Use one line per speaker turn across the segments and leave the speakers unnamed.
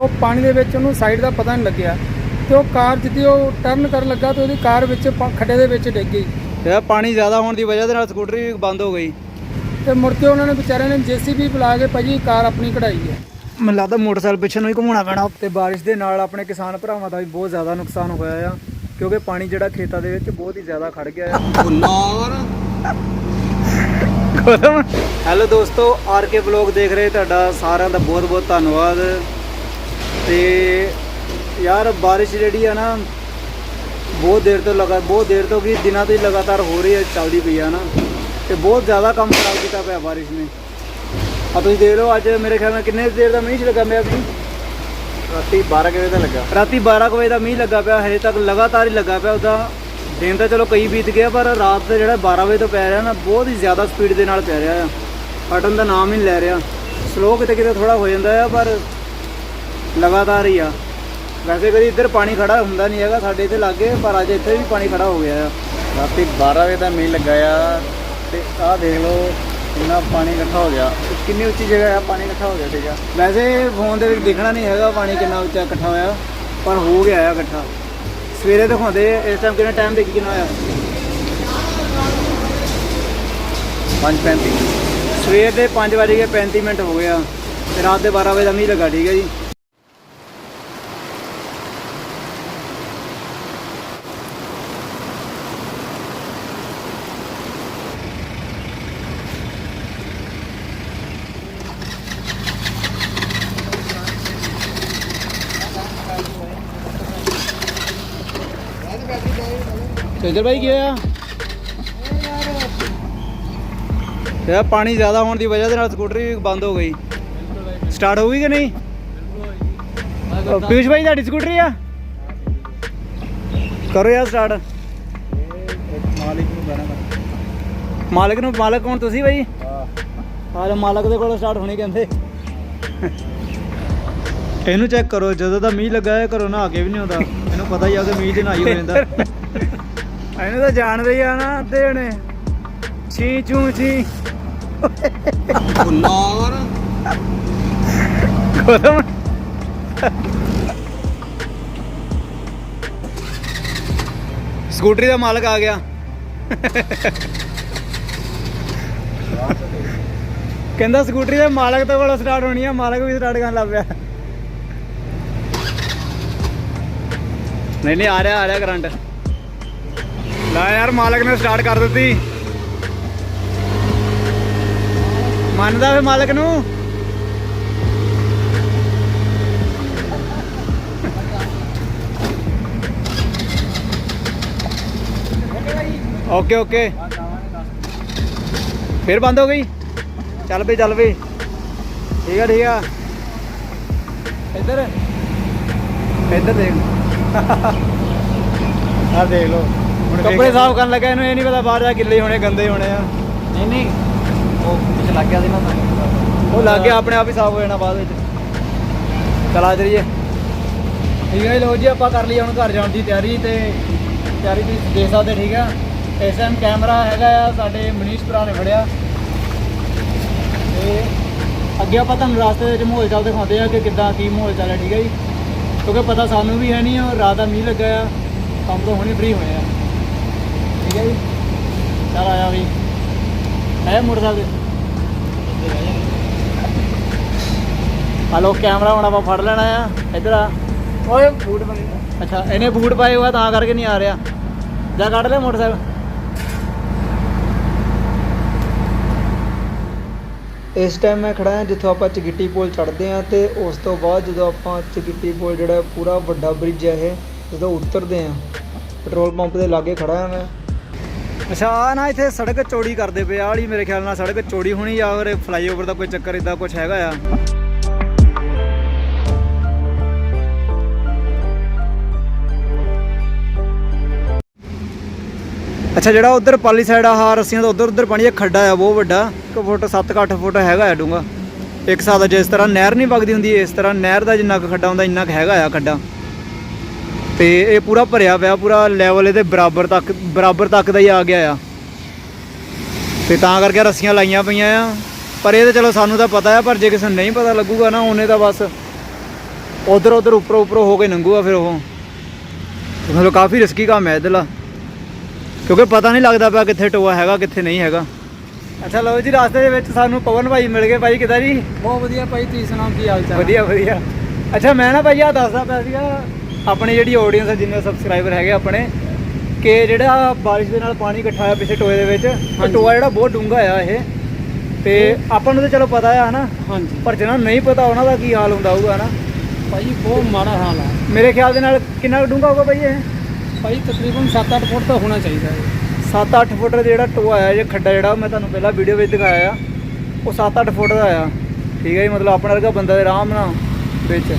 ਉਹ ਪਾਣੀ ਦੇ ਵਿੱਚ ਉਹਨੂੰ ਸਾਈਡ ਦਾ ਪਤਾ ਨਹੀਂ ਲੱਗਿਆ ਤੇ ਉਹ ਕਾਰ ਜਿੱਦੀ ਉਹ ਟਰਨ ਕਰਨ ਲੱਗਾ ਤੇ ਉਹਦੀ ਕਾਰ ਵਿੱਚ ਪ- ਖੱਡੇ ਦੇ ਵਿੱਚ ਡਿੱਗ ਗਈ।
ਤੇ ਪਾਣੀ ਜ਼ਿਆਦਾ ਹੋਣ ਦੀ ਵਜ੍ਹਾ ਦੇ ਨਾਲ ਸਕੂਟਰੀ ਬੰਦ ਹੋ ਗਈ।
ਤੇ ਮੁੜ ਕੇ ਉਹਨਾਂ ਨੇ ਵਿਚਾਰਿਆਂ ਨੇ ਜੀਸੀਬੀ ਬੁਲਾ ਕੇ ਭਾਜੀ ਕਾਰ ਆਪਣੀ ਕਢਾਈ ਹੈ।
ਮੈਨੂੰ ਲੱਗਦਾ ਮੋਟਰਸਾਈਕਲ ਪਿੱਛੇ ਨੂੰ ਹੀ ਘੁਮਾਉਣਾ ਪੈਣਾ ਤੇ ਬਾਰਿਸ਼ ਦੇ ਨਾਲ ਆਪਣੇ ਕਿਸਾਨ ਭਰਾਵਾਂ ਦਾ ਵੀ ਬਹੁਤ ਜ਼ਿਆਦਾ ਨੁਕਸਾਨ ਹੋਇਆ ਆ ਕਿਉਂਕਿ ਪਾਣੀ ਜਿਹੜਾ ਖੇਤਾਂ ਦੇ ਵਿੱਚ ਬਹੁਤ ਹੀ ਜ਼ਿਆਦਾ ਖੜ ਗਿਆ ਆ। ਹੈਲੋ ਦੋਸਤੋ ਆਰ ਕੇ ਬਲੌਗ ਦੇਖ ਰਹੇ ਤੁਹਾਡਾ ਸਾਰਿਆਂ ਦਾ ਬਹੁਤ ਬਹੁਤ ਧੰਨਵਾਦ। ਤੇ ਯਾਰ ਬਾਰਿਸ਼ ਜਿਹੜੀ ਆ ਨਾ ਬਹੁਤ ਦੇਰ ਤੋਂ ਲਗਾ ਬਹੁਤ ਦੇਰ ਤੋਂ ਕੀ ਦਿਨਾਂ ਤੋਂ ਹੀ ਲਗਾਤਾਰ ਹੋ ਰਹੀ ਹੈ ਚੱਲਦੀ ਪਈ ਆ ਨਾ। ਤੇ ਬਹੁਤ ਜ਼ਿਆਦਾ ਕੰਮ ਖਰਾਬ ਕੀਤਾ ਪਿਆ ਬਾਰਿਸ਼ ਨੇ। ਆ ਤੁਸੀਂ ਦੇਖ ਲਓ ਅੱਜ ਮੇਰੇ ਖਿਆਲ ਨਾਲ ਕਿੰਨੇ ਦੇਰ ਦਾ ਮੀਂਹ ਲੱਗਾ ਪਿਆ ਸੀ?
ਰਾਤੀ 12 ਵਜੇ ਦਾ ਲੱਗਾ।
ਰਾਤੀ 12 ਕੁ ਵਜੇ ਦਾ ਮੀਂਹ ਲੱਗਾ ਪਿਆ ਹਜੇ ਤੱਕ ਲਗਾਤਾਰ ਹੀ ਲੱਗਾ ਪਿਆ। ਉਹਦਾ ਦਿਨ ਤਾਂ ਚਲੋ ਕਈ ਬੀਤ ਗਿਆ ਪਰ ਰਾਤ ਦਾ ਜਿਹੜਾ 12 ਵਜੇ ਤੋਂ ਪੈ ਰਿਹਾ ਨਾ ਬਹੁਤ ਹੀ ਜ਼ਿਆਦਾ ਸਪੀਡ ਦੇ ਨਾਲ ਪੈ ਰਿਹਾ ਆ। ਹਟਣ ਦਾ ਨਾਮ ਹੀ ਨਹੀਂ ਲੈ ਰਿਹਾ। ਸਲੋ ਕਿਤੇ ਕਿਤੇ ਥੋੜਾ ਹੋ ਜਾਂਦਾ ਆ ਪਰ ਲਗਾਤਾਰ ਹੀ ਆ। ਵੈਸੇ ਕਦੀ ਇੱਧਰ ਪਾਣੀ ਖੜਾ ਹੁੰਦਾ ਨਹੀਂ ਹੈਗਾ ਸਾਡੇ ਇੱਥੇ ਲਾਗੇ ਪਰ ਅੱਜ ਇੱਥੇ ਵੀ ਪਾਣੀ ਖੜਾ ਹੋ ਗਿਆ ਆ।
ਰਾਤੀ 12 ਵਜੇ ਦਾ ਮੀਂਹ ਲੱਗਾ ਆ ਤੇ ਆਹ ਦੇਖ ਲਓ ਕਿੰਨਾ ਪਾਣੀ ਇਕੱਠਾ ਹੋ ਗਿਆ। ਕਿੰਨੀ ਉੱਚੀ ਜਗ੍ਹਾ ਆ ਪਾਣੀ ਇਕੱਠਾ ਹੋ ਗਿਆ ਸੀਗਾ।
ਵੈਸੇ ਫੋਨ ਦੇ ਵਿੱਚ ਦਿਖਣਾ ਨਹੀਂ ਹੈਗਾ ਪਾਣੀ ਕਿੰਨਾ ਉੱਚਾ ਇਕੱਠਾ ਹੋਇਆ ਪਰ ਹੋ ਗਿਆ ਆ ਇਕੱਠਾ। ਸਵੇਰੇ ਦਿਖਾਉਂਦੇ ਆ, ਇਸ ਟਾਈਮ ਕਿੰਨਾ ਟਾਈਮ ਦੇਖੀ ਕਿੰਨਾ ਹੋਇਆ।
5:35
ਸਵੇਰ ਦੇ 5 ਵਜੇ ਕੇ 35 ਮਿੰਟ ਹੋ ਗਿਆ ਤੇ ਰਾਤ ਦੇ 12 ਵਜੇ ਦਾ ਮੀਂਹ ਲੱਗਾ ਠੀਕ ਹੈ ਜੀ। ਚੰਦਰ ਭਾਈ ਕੀ ਹੋਇਆ? ਯਾਰ ਪਾਣੀ ਜ਼ਿਆਦਾ ਹੋਣ ਦੀ ਵਜ੍ਹਾ ਦੇ ਨਾਲ ਸਕੂਟਰੀ ਬੰਦ ਹੋ ਗਈ। ਸਟਾਰਟ ਹੋ ਗਈ ਕਿ ਨਹੀਂ? ਪਿਊਸ਼ ਭਾਈ ਤੁਹਾਡੀ ਸਕੂਟਰੀ ਆ? ਕਰੋ ਯਾਰ ਸਟਾਰਟ
ਮਾਲਿਕ ਨੂੰ
ਮਾਲਕ ਨੂੰ ਮਾਲਕ ਕੌਣ ਤੁਸੀਂ ਭਾਈ
ਹਾਂ
ਮਾਲਕ ਦੇ ਕੋਲ ਸਟਾਰਟ ਹੋਣੀ ਕਹਿੰਦੇ। ਇਹਨੂੰ ਚੈੱਕ ਕਰੋ ਜਦੋਂ ਦਾ ਮੀਂਹ ਲੱਗਾ ਹੈ ਘਰੋਂ ਨਹਾ ਕੇ ਵੀ ਨਹੀਂ ਆਉਂਦਾ। ਇਹਨੂੰ ਪਤਾ ਹੀ ਆ ਕਿ ਮੀਂਹ ਚ ਨਹਾਈ ਹੋ ਜਾਂਦਾ। ਇਹਨੂੰ ਤਾਂ ਜਾਣਦੇ ਹੀ ਆ ਨਾ ਅੱਧੇ ਜਣੇ। ਛੀ ਚੂ ਛੀ।
ਨਾਰ
ਖਤਮ ਸਕੂਟਰੀ ਦਾ ਮਾਲਕ ਆ ਗਿਆ। ਕਹਿੰਦਾ ਸਕੂਟਰੀ ਦੇ ਮਾਲਕ ਤੋਂ ਕੋਲ ਸਟਾਰਟ ਹੋਣੀ ਆ ਮਾਲਕ ਵੀ ਸਟਾਰਟ ਕਰਨ ਲੱਗ ਪਿਆ। ਨਹੀਂ ਨਹੀਂ ਆ ਰਿਹਾ ਆ ਰਿਹਾ ਕਰੰਟ। ਲੈ ਯਾਰ, ਮਾਲਕ ਨੇ ਸਟਾਰਟ ਕਰ ਦਿੱਤੀ। ਮੰਨਦਾ ਫੇ ਮਾਲਕ ਨੂੰ? ਓਕੇ ਓਕੇ ਫਿਰ ਬੰਦ ਹੋ ਗਈ? ਚੱਲ ਪਈ ਚੱਲ ਪਈ ਠੀਕ ਆ ਠੀਕ ਆ। ਇੱਧਰ। ਇੱਧਰ ਦੇਖ।
ਆ ਦੇਖ ਲਓ।
ਕੱਪੜੇ ਸਾਫ਼ ਕਰਨ ਲੱਗਾ ਇਹਨੂੰ ਇਹ ਨਹੀਂ ਪਤਾ ਬਾਹਰ ਜਾ ਗਿੱਲੇ ਹੋਣੇ ਗੰਦੇ ਹੋਣੇ ਆ।
ਨਹੀਂ ਨਹੀਂ ਉਹ ਪਿੱਛੇ ਲੱਗ ਗਿਆ ਸੀ ਨਾ
ਉਹ ਲੱਗ ਗਿਆ ਆਪਣੇ ਆਪ ਹੀ ਸਾਫ਼ ਹੋ ਜਾਣਾ ਬਾਅਦ ਵਿੱਚ। ਚਲਾ ਜਰੀਏ ਠੀਕ ਹੈ ਲਓ ਜੀ ਆਪਾਂ ਕਰ ਲਈ ਹੁਣ ਘਰ ਜਾਣ ਦੀ ਤਿਆਰੀ ਤੇ ਤਿਆਰੀ ਵੀ ਦੇਖ ਸਕਦੇ ਠੀਕ ਆ। ਇਸ ਟਾਈਮ ਕੈਮਰਾ ਹੈਗਾ ਆ ਸਾਡੇ ਮਨੀਸ਼ ਭਰਾ ਨੇ ਫੜਿਆ। ਤੇ ਅੱਗੇ ਆਪਾਂ ਤੁਹਾਨੂੰ ਰਸਤੇ ਵਿੱਚ ਮਾਹੌਲ ਚਾਲ ਦਿਖਾਉਂਦੇ ਆ ਕਿ ਕਿੱਦਾਂ ਕੀ ਮਾਹੌਲ ਚੱਲ ਰਿਹਾ ਠੀਕ ਹੈ ਜੀ। ਕਿਉਂਕਿ ਪਤਾ ਸਾਨੂੰ ਵੀ ਹੈ ਨਹੀਂ ਔਰ ਰਾਤ ਦਾ ਮੀਂਹ ਲੱਗਾ ਆ ਕੰਮ ਤੋਂ ਹੁਣੇ ਫ੍ਰੀ ਹੋਏ ਆ। ਠੀਕ ਹੈ ਜੀ। ਚੱਲ ਆਇਆ ਵੀ। ਹੈ ਮੋਟਰਸਾਈਕਲ ਹਲੋ ਕੈਮਰਾ ਹੁਣ ਆਪਾਂ ਫੜ ਲੈਣਾ ਆ। ਇੱਧਰ ਆ। ਓਏ ਬੂਟ ਬਣੇ ਅੱਛਾ ਇਹਨੇ ਬੂਟ ਪਾਏ ਹੋਆ ਤਾਂ ਕਰਕੇ ਨਹੀਂ ਆ ਰਿਹਾ। ਜਾ ਕੱਢ ਲੈ ਮੋਟਰਸਾਈਕਲ। ਇਸ ਟਾਈਮ ਮੈਂ ਖੜਾ ਹਾਂ ਜਿੱਥੋਂ ਆਪਾਂ ਚਗਿੱਟੀ ਪੁਲ ਚੜ੍ਹਦੇ ਹਾਂ ਤੇ ਉਸ ਤੋਂ ਬਾਅਦ ਜਦੋਂ ਆਪਾਂ ਚਗਿੱਟੀ ਪੁਲ ਜਿਹੜਾ ਪੂਰਾ ਵੱਡਾ ਬ੍ਰਿਜ ਹੈ ਇਹ ਜਦੋਂ ਉਤਰਦੇ ਹਾਂ ਪੈਟਰੋਲ ਪੰਪ ਦੇ ਲਾਗੇ ਖੜਾ ਹਾਂ ਮੈਂ। ਅੱਛਾ ਆ ਨਾ ਇੱਥੇ ਸੜਕ ਚੌੜੀ ਕਰਦੇ ਪਏ ਆ। ਵਾਲੀ ਮੇਰੇ ਖਿਆਲ ਨਾਲ ਸੜਕ ਚੌੜੀ ਹੋਣੀ ਜਾਂ ਫਿਰ ਫਲਾਈਓਵਰ ਦਾ ਕੋਈ ਚੱਕਰ ਇਦਾਂ ਕੁਝ ਹੈਗਾ ਆ। ਅੱਛਾ, ਜਿਹੜਾ ਉਧਰ ਪਾਲੀ ਸਾਈਡ ਆ ਰੱਸੀਆਂ ਦਾ ਉਧਰ ਉਧਰ ਪਾਣੀ ਆ, ਖੱਡਾ ਆ, ਬਹੁਤ ਵੱਡਾ। 1 ਫੁੱਟ 7-8 ਫੁੱਟ ਹੈਗਾ ਆ ਡੂੰਗਾ ਇੱਕ ਸਾਲ ਦਾ ਜਿਸ ਤਰ੍ਹਾਂ ਨਹਿਰ ਨਹੀਂ ਵਗਦੀ ਹੁੰਦੀ, ਇਸ ਤਰ੍ਹਾਂ ਨਹਿਰ ਦਾ ਜਿੰਨਾ ਕੁ ਖੱਡਾ ਹੁੰਦਾ, ਇੰਨਾ ਕੁ ਹੈਗਾ ਆ ਖੱਡਾ। ਤੇ ਇਹ ਪੂਰਾ ਭਰਿਆ ਪਿਆ ਪੂਰਾ ਲੈਵਲ ਇਹਦੇ ਬਰਾਬਰ ਤੱਕ ਬਰਾਬਰ ਤੱਕ ਦਾ ਹੀ ਆ ਗਿਆ ਆ। ਤੇ ਤਾਂ ਕਰਕੇ ਰੱਸੀਆਂ ਲਾਈਆਂ ਪਈਆਂ ਆ। ਪਰ ਇਹ ਤਾਂ ਚਲੋ ਸਾਨੂੰ ਤਾਂ ਪਤਾ ਆ ਪਰ ਜੇ ਕਿਸੇ ਨੂੰ ਨਹੀਂ ਪਤਾ ਲੱਗੂਗਾ ਨਾ ਉਹਨੇ ਤਾਂ ਬਸ ਉਧਰ ਉਧਰ ਉੱਪਰ ਉੱਪਰ ਹੋ ਕੇ ਲੰਘੂਗਾ ਫਿਰ ਉਹ। ਮਤਲਬ ਕਾਫੀ ਰਿਸਕੀ ਕੰਮ ਹੈ ਇਧਰਲਾ ਕਿਉਂਕਿ ਪਤਾ ਨਹੀਂ ਲੱਗਦਾ ਪਿਆ ਕਿੱਥੇ ਟੋਆ ਹੈਗਾ ਕਿੱਥੇ ਨਹੀਂ ਹੈਗਾ। ਅੱਛਾ ਲਓ ਜੀ ਰਸਤੇ ਦੇ ਵਿੱਚ ਸਾਨੂੰ ਪਵਨ ਭਾਈ ਮਿਲ ਗਏ। ਭਾਈ ਕਿਦਾਂ ਜੀ?
ਬਹੁਤ ਵਧੀਆ ਭਾਈ ਤੁਸੀਂ ਸੁਣਾਓ ਕੀ ਹਾਲ ਚਾਲ?
ਵਧੀਆ ਵਧੀਆ। ਅੱਛਾ ਮੈਂ ਨਾ ਭਾਈ ਆ ਦੱਸਦਾ ਪਿਆ ਸੀਗਾ ਆਪਣੀ ਜਿਹੜੀ ਆਡੀਅנס ਹੈ ਜਿੰਨੇ ਸਬਸਕ੍ਰਾਈਬਰ ਹੈਗੇ ਆਪਣੇ ਕਿ ਜਿਹੜਾ ਬਾਰਿਸ਼ ਦੇ ਨਾਲ ਪਾਣੀ ਇਕੱਠਾ ਹੋਇਆ ਪਿੱਛੇ ਟੋਏ ਦੇ ਵਿੱਚ ਉਹ। ਟੋਆ ਜਿਹੜਾ ਬਹੁਤ ਡੂੰਘਾ ਆ ਇਹ। ਤੇ ਆਪਾਂ ਨੂੰ ਤਾਂ ਚਲੋ ਪਤਾ ਆ ਹਨਾ?
ਹਾਂਜੀ।
ਪਰ ਜਿਹਨਾਂ ਨੂੰ ਨਹੀਂ ਪਤਾ ਉਹਨਾਂ ਦਾ ਕੀ ਹਾਲ ਹੁੰਦਾ ਹੋਊਗਾ ਹਨਾ?
ਭਾਈ ਬਹੁਤ ਮਾੜਾ ਹਾਲ ਹੈ
ਮੇਰੇ ਖਿਆਲ ਦੇ ਨਾਲ ਕਿੰਨਾ ਡੂੰਘਾ ਹੋਊਗਾ ਭਾਈ ਇਹ?
ਭਾਈ ਤਕਰੀਬਨ 7-8 ਫੁੱਟ ਤਾਂ ਹੋਣਾ ਚਾਹੀਦਾ ਹੈ
7-8 ਫੁੱਟ ਦਾ ਜਿਹੜਾ ਟੋਆ ਆ ਜੇ ਖੱਡਾ ਜਿਹੜਾ ਮੈਂ ਤੁਹਾਨੂੰ ਪਹਿਲਾਂ ਵੀਡੀਓ ਵਿੱਚ ਦਿਖਾਇਆ ਆ ਉਹ 7-8 ਫੁੱਟ ਦਾ ਆ। ਠੀਕ ਹੈ ਜੀ ਮਤਲਬ ਆਪਣਾ ਵਰਗਾ ਬੰਦਾ ਦੇ ਆਰਾਮ ਨਾਲ ਵਿੱਚ।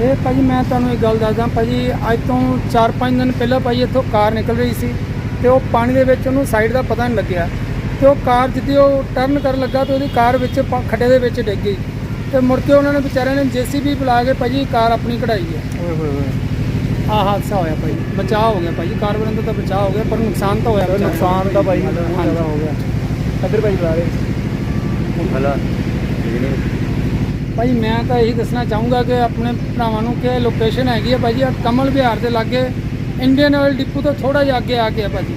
ਇਹ ਭਾਜੀ ਮੈਂ ਤੁਹਾਨੂੰ ਇੱਕ ਗੱਲ ਦੱਸਦਾ ਭਾਜੀ ਅੱਜ ਤੋਂ 4-5 ਦਿਨ ਪਹਿਲਾਂ ਭਾਜੀ ਇੱਥੋਂ ਕਾਰ ਨਿਕਲ ਰਹੀ ਸੀ ਤੇ ਉਹ ਪਾਣੀ ਦੇ ਵਿੱਚ ਉਹਨੂੰ ਸਾਈਡ ਦਾ ਪਤਾ ਨਹੀਂ ਲੱਗਿਆ ਤੇ ਉਹ ਕਾਰ ਜਿੱਦੀ ਉਹ ਟਰਨ ਕਰਨ ਲੱਗਾ ਤੇ ਉਹਦੀ ਕਾਰ ਵਿੱਚ ਖੱਡੇ ਦੇ ਵਿੱਚ ਡਿੱਗ ਗਈ ਤੇ ਮੁੜ ਕੇ ਉਹਨਾਂ ਨੇ ਵਿਚਾਰਿਆਂ ਨੇ ਜੀਸੀਬੀ ਬੁਲਾ ਕੇ ਭਾਜੀ ਕਾਰ ਆਪਣੀ ਕਢਾਈ ਹੈ।
ਓਏ ਹੋਏ ਹੋਏ
ਆਹ ਹਾਦਸਾ ਹੋਇਆ ਭਾਜੀ ਬਚਾਅ ਹੋ ਗਿਆ ਭਾਜੀ ਕਾਰ ਵਾਲਿਆਂ ਦਾ ਤਾਂ ਬਚਾਅ ਹੋ ਗਿਆ ਪਰ ਨੁਕਸਾਨ ਤਾਂ ਹੋਇਆ।
ਨੁਕਸਾਨ ਤਾਂ ਭਾਈ। ਜ਼ਿਆਦਾ ਹੋ ਗਿਆ। ਇੱਧਰ ਭਾਈ ਬੁਲਾ ਰਹੇ।
ਹਲਾ
ਭਾਈ ਮੈਂ ਤਾਂ ਇਹੀ ਦੱਸਣਾ ਚਾਹੂੰਗਾ ਕਿ ਆਪਣੇ ਭਰਾਵਾਂ ਨੂੰ ਕਿ ਲੋਕੇਸ਼ਨ ਹੈਗੀ ਹੈ ਭਾਜੀ ਕਮਲ ਵਿਹਾਰ ਦੇ ਲਾਗੇ ਇੰਡੀਅਨ ਆਇਲ ਡਿਪੂ ਤੋਂ ਥੋੜਾ ਜਿਹਾ ਅੱਗੇ ਆ ਕੇ ਹੈ ਭਾਜੀ।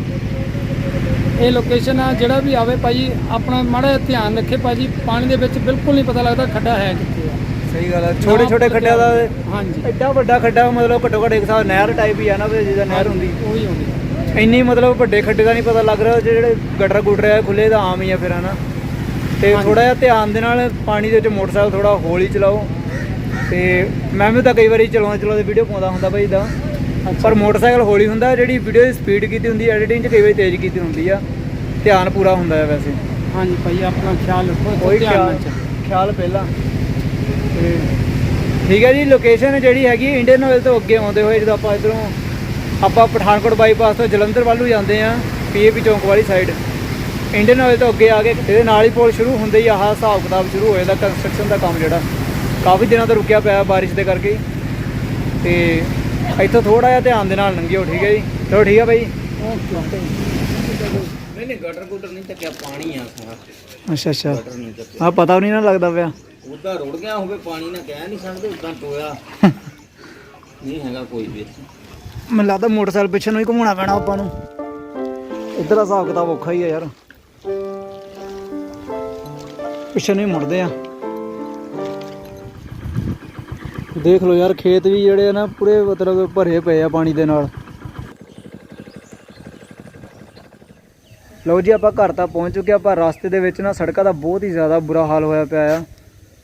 ਇਹ ਲੋਕੇਸ਼ਨ ਆ ਜਿਹੜਾ ਵੀ ਆਵੇ ਭਾਜੀ ਆਪਣਾ ਮਾੜਾ ਧਿਆਨ ਰੱਖੇ ਭਾਜੀ ਪਾਣੀ ਦੇ ਵਿੱਚ ਬਿਲਕੁਲ ਨਹੀਂ ਪਤਾ ਲੱਗਦਾ ਖੱਡਾ ਹੈ ਕਿੱਥੇ ਆ।
ਸਹੀ ਗੱਲ ਹੈ ਛੋਟੇ ਛੋਟੇ ਖੱਡਿਆਂ ਦਾ
ਹਾਂਜੀ।
ਐਡਾ ਵੱਡਾ ਖੱਡਾ ਮਤਲਬ ਘੱਟੋ ਘੱਟ ਇੱਕ ਸਾਲ ਨਹਿਰ ਟਾਈਪ ਹੀ ਆ ਨਾ ਜਿਹਦਾ ਨਹਿਰ ਹੁੰਦੀ।
ਉਹੀ ਹੁੰਦੀ।
ਇੰਨੀ ਮਤਲਬ ਵੱਡੇ ਖੱਡੇ ਦਾ ਨਹੀਂ ਪਤਾ ਲੱਗ ਰਿਹਾ ਜਿਹੜੇ ਗਟਰ ਗੁਟਰ ਆ ਖੁੱਲੇ ਤਾਂ ਆਮ ਹੀ ਆ ਫਿਰ ਹਨਾ? ਤੇ। ਥੋੜਾ ਜਿਹਾ ਧਿਆਨ ਦੇ ਨਾਲ ਪਾਣੀ ਦੇ ਵਿੱਚ ਮੋਟਰਸਾਈਕਲ ਥੋੜਾ ਹੌਲੀ ਚਲਾਓ। ਤੇ ਮੈਂ ਵੀ ਤਾਂ ਕਈ ਵਾਰੀ ਚਲਾਉਂਦਾ ਚਲਾਉਂਦੇ ਵੀਡੀਓ ਪਾਉਂਦਾ ਹੁੰਦਾ ਭਾਈ ਦਾ ਪਰ ਮੋਟਰਸਾਈਕਲ ਹੌਲੀ ਹੁੰਦਾ ਜਿਹੜੀ ਵੀਡੀਓ ਦੀ ਸਪੀਡ ਕੀਤੀ ਹੁੰਦੀ ਐਡੀਟਿੰਗ 'ਚ ਕਈ ਵਾਰੀ ਤੇਜ਼ ਕੀਤੀ ਹੁੰਦੀ ਆ। ਧਿਆਨ ਪੂਰਾ ਹੁੰਦਾ ਹੈ ਵੈਸੇ।
ਹਾਂਜੀ ਭਾਈ ਆਪਣਾ ਖਿਆਲ ਰੱਖੋ
ਕੋਈ ਖਿਆਲ। ਖਿਆਲ ਪਹਿਲਾਂ। ਤੇ ਠੀਕ ਹੈ ਜੀ ਲੋਕੇਸ਼ਨ ਜਿਹੜੀ ਹੈਗੀ ਇੰਡੀਅਨ ਆਇਲ ਤੋਂ ਅੱਗੇ ਆਉਂਦੇ ਹੋਏ ਜਦੋਂ ਆਪਾਂ ਇਧਰੋਂ ਆਪਾਂ ਪਠਾਨਕੋਟ ਬਾਈਪਾਸ ਤੋਂ ਜਲੰਧਰ ਵੱਲ ਨੂੰ ਜਾਂਦੇ ਆ ਪੀਏਪੀ ਚੌਂਕ ਵਾਲੀ ਸਾਈਡ ਇੰਡੀਅਨ ਆਇਲ ਤੋਂ ਅੱਗੇ ਆ ਕੇ ਇਹਦੇ ਨਾਲ ਹੀ ਪੁਲ ਸ਼ੁਰੂ ਹੁੰਦੇ ਹੀ ਆਹ ਹਿਸਾਬ ਕਿਤਾਬ ਸ਼ੁਰੂ ਹੋ ਜਾਂਦਾ ਕੰਸਟਰਕਸ਼ਨ ਦਾ ਕੰਮ ਜਿਹੜਾ। ਕਾਫੀ ਦਿਨਾਂ ਤੋਂ ਰੁਕਿਆ ਪਿਆ ਬਾਰਿਸ਼ ਦੇ ਕਰਕੇ। ਤੇ ਇੱਥੋਂ ਥੋੜਾ ਜਿਹਾ ਧਿਆਨ ਦੇ ਨਾਲ ਲੰਘਿਓ ਠੀਕ ਹੈ ਜੀ? ਚਲੋ ਠੀਕ ਹੈ
ਓਕੇ
ਨਹੀਂ ਨਹੀਂ ਗਟਰ ਗੁਟਰ ਨਹੀਂ ਚੱਕਿਆ ਪਾਣੀ ਆ ਸਾਰਾ।
ਅੱਛਾ ਅੱਛਾ। ਆ ਪਤਾ ਨਹੀਂ ਨਾ ਲੱਗਦਾ ਪਿਆ।
ਉਦਾਂ ਰੁੜ ਗਿਆ ਹੋਵੇ ਪਾਣੀ ਨਾ ਕਹਿ ਨਹੀਂ ਸਕਦੇ ਉਦਾਂ ਟੋਇਆ। ਨਹੀਂ ਹੈਗਾ ਕੋਈ ਵੀ।
ਮੈਨੂੰ ਲੱਗਦਾ ਮੋਟਰਸਾਈਕਲ ਪਿੱਛੇ ਨੂੰ ਹੀ ਘੁਮਾਉਣਾ ਪੈਣਾ ਆਪਾਂ ਨੂੰ। ਇੱਧਰ ਦਾ ਹਿਸਾਬ ਕਿਤਾਬ ਔਖਾ ਹੀ ਆ ਯਾਰ। ਪਿੱਛੇ ਨੂੰ ਹੀ ਮੁੜਦੇ ਆ। ਦੇਖ ਲਓ ਯਾਰ, ਖੇਤ ਵੀ ਜਿਹੜੇ ਆ ਨਾ, ਪੂਰੇ ਮਤਲਬ ਭਰੇ ਪਏ ਆ ਪਾਣੀ ਦੇ ਨਾਲ। ਲਓ ਜੀ, ਆਪਾਂ ਘਰ ਤਾਂ ਪਹੁੰਚ ਚੁੱਕੇ ਆ ਪਰ ਰਸਤੇ ਦੇ ਵਿੱਚ ਨਾ, ਸੜਕਾਂ ਦਾ ਬਹੁਤ ਹੀ ਜ਼ਿਆਦਾ ਬੁਰਾ ਹਾਲ ਹੋਇਆ ਪਿਆ ਆ,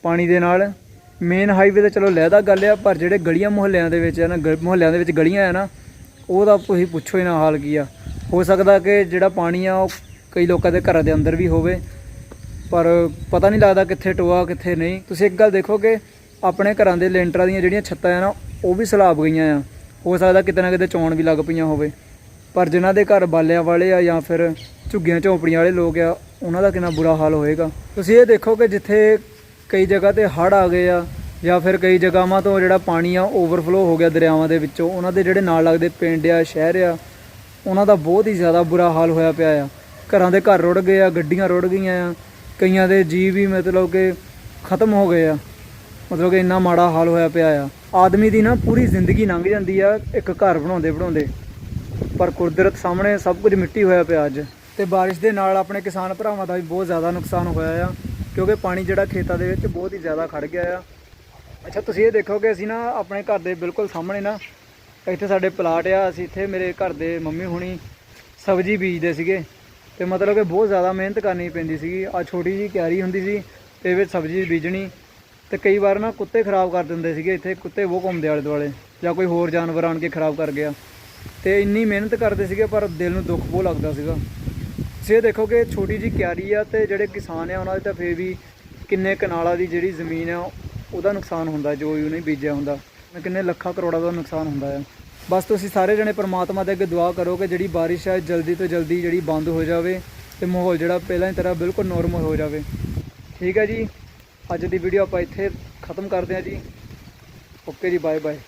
ਪਾਣੀ ਦੇ ਨਾਲ। ਮੇਨ ਹਾਈਵੇ ਤੇ ਚਲੋ, ਲਹਿਦਾ ਗੱਲ ਆ, ਪਰ ਜਿਹੜੇ ਗਲੀਆਂ ਮੁਹੱਲਿਆਂ ਦੇ ਵਿੱਚ ਆ ਨਾ ਗ- ਮੁਹੱਲਿਆਂ ਦੇ ਵਿੱਚ ਗਲੀਆਂ ਆ ਨਾ ਉਹਦਾ ਤੁਸੀਂ ਪੁੱਛੋ ਹੀ ਨਾ ਹਾਲ ਕੀ ਆ। ਹੋ ਸਕਦਾ ਕਿ ਜਿਹੜਾ ਪਾਣੀ ਆ, ਉਹ ਕਈ ਲੋਕਾਂ ਦੇ ਘਰਾਂ ਦੇ ਅੰਦਰ ਵੀ ਹੋਵੇ ਪਰ ਪਤਾ ਨਹੀਂ ਲੱਗਦਾ ਕਿੱਥੇ ਟੋਆ, ਕਿੱਥੇ ਨਹੀਂ। ਤੁਸੀਂ ਇੱਕ ਗੱਲ ਦੇਖੋ ਕਿ ਆਪਣੇ ਘਰਾਂ ਦੇ ਲੈਂਟਰਾਂ ਦੀਆਂ ਜਿਹੜੀਆਂ ਛੱਤਾਂ ਆ ਨਾ, ਉਹ ਵੀ ਸਲਾਬ ਗਈਆਂ ਆ। ਹੋ ਸਕਦਾ ਕਿਤੇ ਨਾ ਕਿਤੇ ਚੌਣ ਵੀ ਲੱਗ ਪਈਆਂ ਹੋਵੇ। ਪਰ ਜਿਨ੍ਹਾਂ ਦੇ ਘਰ ਬਾਲਿਆਂ ਵਾਲੇ ਆ ਜਾਂ ਫਿਰ ਝੁੱਗੀਆਂ ਝੌਂਪੜੀਆਂ ਵਾਲੇ ਲੋਕ ਆ, ਉਹਨਾਂ ਦਾ ਕਿੰਨਾ ਬੁਰਾ ਹਾਲ ਹੋਏਗਾ। ਤੁਸੀਂ ਇਹ ਦੇਖੋ ਕਿ ਜਿੱਥੇ ਕਈ ਜਗ੍ਹਾ ਤੇ ਹੜ੍ਹ ਆ ਗਏ ਆ, ਜਾਂ ਫਿਰ ਕਈ ਜਗ੍ਹਾਵਾਂ ਤੋਂ ਜਿਹੜਾ ਪਾਣੀ ਆ ਓਵਰਫਲੋ ਹੋ ਗਿਆ ਦਰਿਆਵਾਂ ਦੇ ਵਿੱਚੋਂ, ਉਹਨਾਂ ਦੇ ਜਿਹੜੇ ਨਾਲ ਲੱਗਦੇ ਪਿੰਡ ਆ, ਸ਼ਹਿਰ ਆ, ਉਹਨਾਂ ਦਾ ਬਹੁਤ ਹੀ ਜ਼ਿਆਦਾ ਬੁਰਾ ਹਾਲ ਹੋਇਆ ਪਿਆ ਆ। ਘਰਾਂ ਦੇ ਘਰ ਰੁੜ ਗਏ ਆ, ਗੱਡੀਆਂ ਰੁੜ ਗਈਆਂ ਆ ਕਈਆਂ ਦੇ ਜੀਵ ਵੀ ਮਤਲਬ ਕਿ ਖਤਮ ਹੋ ਗਏ ਆ। ਮਤਲਬ ਕਿ ਇੰਨਾ ਮਾੜਾ ਹਾਲ ਹੋਇਆ ਪਿਆ ਆ। ਆਦਮੀ ਦੀ ਨਾ ਪੂਰੀ ਜ਼ਿੰਦਗੀ ਲੰਘ ਜਾਂਦੀ ਆ ਇੱਕ ਘਰ ਬਣਾਉਂਦੇ ਬਣਾਉਂਦੇ। ਪਰ ਕੁਦਰਤ ਸਾਹਮਣੇ ਸਭ ਕੁਝ ਮਿੱਟੀ ਹੋਇਆ ਪਿਆ ਅੱਜ। ਤੇ ਬਾਰਿਸ਼ ਦੇ ਨਾਲ ਆਪਣੇ ਕਿਸਾਨ ਭਰਾਵਾਂ ਦਾ ਵੀ ਬਹੁਤ ਜ਼ਿਆਦਾ ਨੁਕਸਾਨ ਹੋਇਆ ਆ, ਕਿਉਂਕਿ ਪਾਣੀ ਜਿਹੜਾ ਖੇਤਾਂ ਦੇ ਵਿੱਚ ਬਹੁਤ ਹੀ ਜ਼ਿਆਦਾ ਖੜ ਗਿਆ ਆ। ਅੱਛਾ, ਤੁਸੀਂ ਇਹ ਦੇਖੋ ਕਿ ਅਸੀਂ ਨਾ ਆਪਣੇ ਘਰ ਦੇ ਬਿਲਕੁਲ ਸਾਹਮਣੇ ਨਾ ਇੱਥੇ ਸਾਡੇ ਪਲਾਟ ਆ। ਅਸੀਂ ਇੱਥੇ ਮੇਰੇ ਘਰ ਦੇ ਮੰਮੀ ਹੁਣੀ ਸਬਜ਼ੀ ਬੀਜਦੇ ਸੀਗੇ। ਤੇ ਮਤਲਬ ਕਿ ਬਹੁਤ ਜ਼ਿਆਦਾ ਮਿਹਨਤ ਕਰਨੀ ਪੈਂਦੀ ਸੀਗੀ। ਆ ਛੋਟੀ ਜੀ ਕਿਆਰੀ ਹੁੰਦੀ ਸੀ ਤੇ ਇਹ ਵਿੱਚ ਸਬਜ਼ੀ ਬੀਜਣੀ ਤੇ ਕਈ ਵਾਰ ਨਾ ਕੁੱਤੇ ਖਰਾਬ ਕਰ ਦਿੰਦੇ ਸੀਗੇ। ਇੱਥੇ ਕੁੱਤੇ ਬਹੁਤ ਘੁੰਮਦੇ ਆਲੇ ਦੁਆਲੇ ਜਾਂ ਕੋਈ ਹੋਰ ਜਾਨਵਰ ਆਣ ਕੇ ਖਰਾਬ ਕਰ ਗਿਆ। ਤੇ ਇੰਨੀ ਮਿਹਨਤ ਕਰਦੇ ਸੀਗੇ ਪਰ ਦਿਲ ਨੂੰ ਦੁੱਖ ਬਹੁਤ ਲੱਗਦਾ ਸੀਗਾ। ਤੁਸੀਂ ਦੇਖੋ ਕਿ ਛੋਟੀ ਜੀ ਕਿਆਰੀ ਆ ਤੇ ਜਿਹੜੇ ਕਿਸਾਨ ਆ, ਉਹਨਾਂ ਦੇ ਤਾਂ ਫੇਰ ਵੀ ਕਿੰਨੇ ਕਨਾਲਾਂ ਦੀ ਜਿਹੜੀ ਜ਼ਮੀਨ ਆ, ਉਹਦਾ ਨੁਕਸਾਨ ਹੁੰਦਾ, ਜੋ ਵੀ ਉਹਨੇ ਬੀਜਿਆ ਹੁੰਦਾ। ਕਿੰਨੇ ਲੱਖਾਂ ਕਰੋੜਾਂ ਦਾ ਨੁਕਸਾਨ ਹੁੰਦਾ ਆ। ਬਸ ਤੁਸੀਂ ਸਾਰੇ ਜਣੇ ਪਰਮਾਤਮਾ ਦੇ ਅੱਗੇ ਦੁਆ ਕਰੋ ਕਿ ਜਿਹੜੀ ਬਾਰਿਸ਼ ਆ, ਜਲਦੀ ਤੋਂ ਜਲਦੀ ਜਿਹੜੀ ਬੰਦ ਹੋ ਜਾਵੇ ਤੇ ਮਾਹੌਲ ਜਿਹੜਾ ਪਹਿਲਾਂ ਦੀ ਤਰ੍ਹਾਂ ਬਿਲਕੁਲ ਨੋਰਮਲ ਹੋ ਜਾਵੇ। ਠੀਕ ਹੈ ਜੀ, ਅੱਜ ਦੀ ਵੀਡੀਓ ਆਪਾਂ ਇੱਥੇ ਖਤਮ ਕਰਦੇ ਹਾਂ ਜੀ। ਓਕੇ ਜੀ ਬਾਏ ਬਾਏ